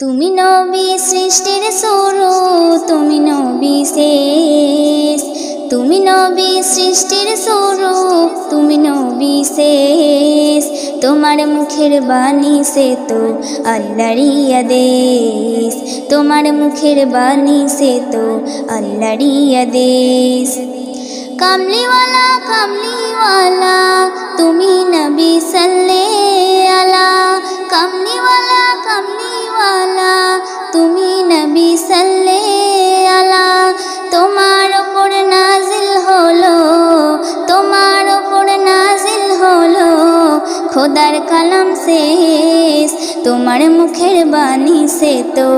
তুমি নবী সৃষ্টির শুরু তুমি নবী শেষ। তুমি নবী সৃষ্টির শুরু তুমি নবী শেষ। তোমার মুখের বাণী সে তো আল্লাহরই আদেশ। তোমার মুখের বাণী সে তো আল্লাহরই আদেশ। কামলিওয়ালা কামলিওয়ালা সাল্লে তোমার ওপর নাজিল হলো, তোমার ওপর নাজিল হলো, খোদার কালাম শেষ, তোমার মুখের বাণী সে তো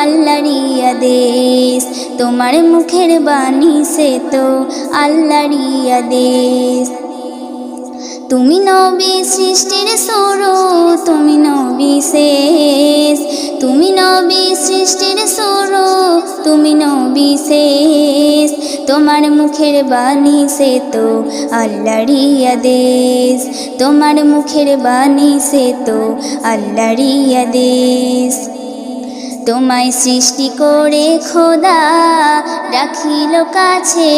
আল্লাহরই আদেশ, তোমার মুখের বাণী সে তো আল্লাহরই আদেশ। তুমি নবী সৃষ্টির শুরু, তুমি নবী শেষ, তুমি নবী সৃষ্টির শুরু। তুমি নবিশেষ তোমার মুখের বাণী সে তো আল্লাহরই আদেশ। তোমার মুখের বাণী সে তো আল্লাহরই আদেশ। তোমায় সৃষ্টি করে খোদা রাখিল কাছে,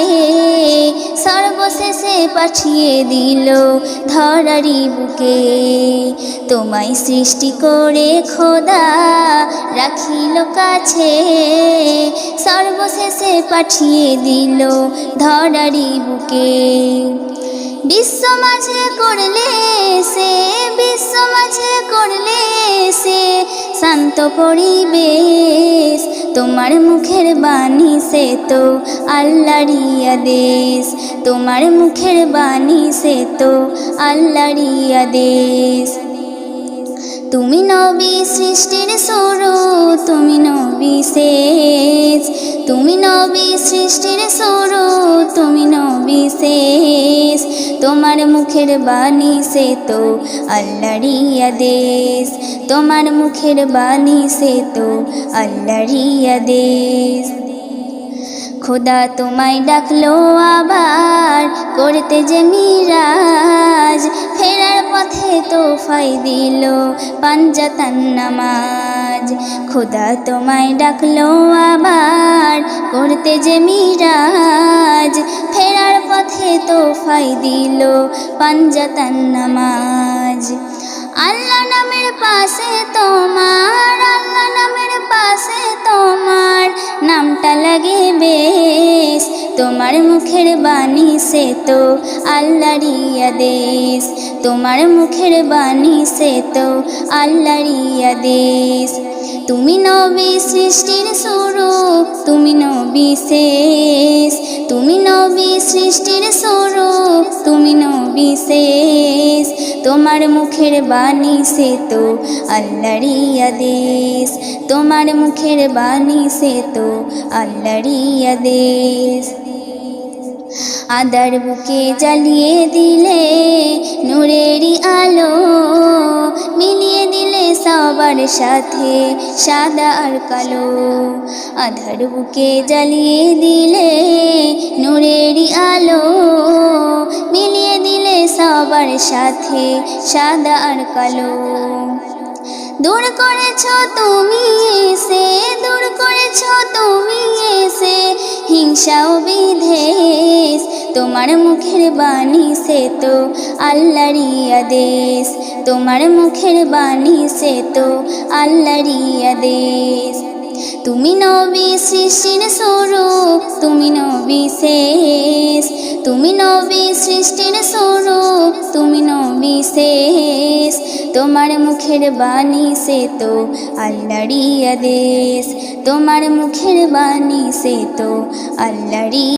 সর্বশেষে পাঠিয়ে দিল ধরারি বুকে। তোমায় সৃষ্টি করে খোদা রাখিল কাছে। সর্বশেষে পাঠিয়ে দিল ধরারি বুকে। বিশ্ব মাঝে করলে সে, বিশ্ব মাঝে করলে সে, শান্ত পরিবেশ, তোমার মুখের বাণী সে তো আল্লাহরই আদেশ। তোমার মুখের বাণী সে তো আল্লাহরই আদেশ। তুমি নবী সৃষ্টির শুরু তুমি নবী শেষ তুমি নবী সৃষ্টির শুরু তুমি নবী শেষ তোমার মুখের বাণী সে তো আল্লাহরই তোমার মুখের বাণী সে তো আল্লাহরই আদেশ। খোদা তোমায় ডাকলো আবার, করতে যে মিরাজ। ফেরার পথে তো ফাই দিল পাঞ্জাতান নামাজ। খোদা তোমায় ডাকলো আবার করতে যে মিরাজ। ফেরার পথে তো ফাই দিল পাঞ্জাতান নামাজ। আল্লাহ নামের পাশে তোমার, আল্লাহ নামের পাশে তোমার। নামটা লাগে বেশ, তোমার মুখের বাণী সে তো আল্লাহরই আদেশ। তোমার মুখের বাণী সে তো আল্লাহরই তুমি নবী সৃষ্টির শুরু, তুমি নবী শেষ। তুমি নবী সৃষ্টির শুরু, তুমি নবী শেষ। তোমার মুখের বাণী সে তো আল্লাহরই তোমার মুখের বাণী সে তো আল্লাহরই আদার বুকে জ্বালিয়ে দিলে নূরেরই আলো, মিলিয়ে দিলে সবার সাথে সাদা আর কালো। আধার বুকে জ্বালিয়ে দিলে নূরেরই আলো, মিলিয়ে দিলে সবার সাথে সাদা আর কালো। দূর করেছ তুমি এসে, দূর করেছ তুমি এসে, হিংসা ও বিধেষ তোমার মুখের বাণী সে তো আল্লাহরই আদেশ। তোমার মুখের বাণী সে তো আল্লাহরই আদেশ। তুমি নবী সৃষ্টির স্বরূপ, তুমি নবী শেষ। তুমি নবী সৃষ্টির স্বরূপ, তুমি নবী শেষ। তোমার মুখের বাণী সে তো আল্লাহরই আদেশ। তোমার মুখের বাণী সে তো আল্লাহরই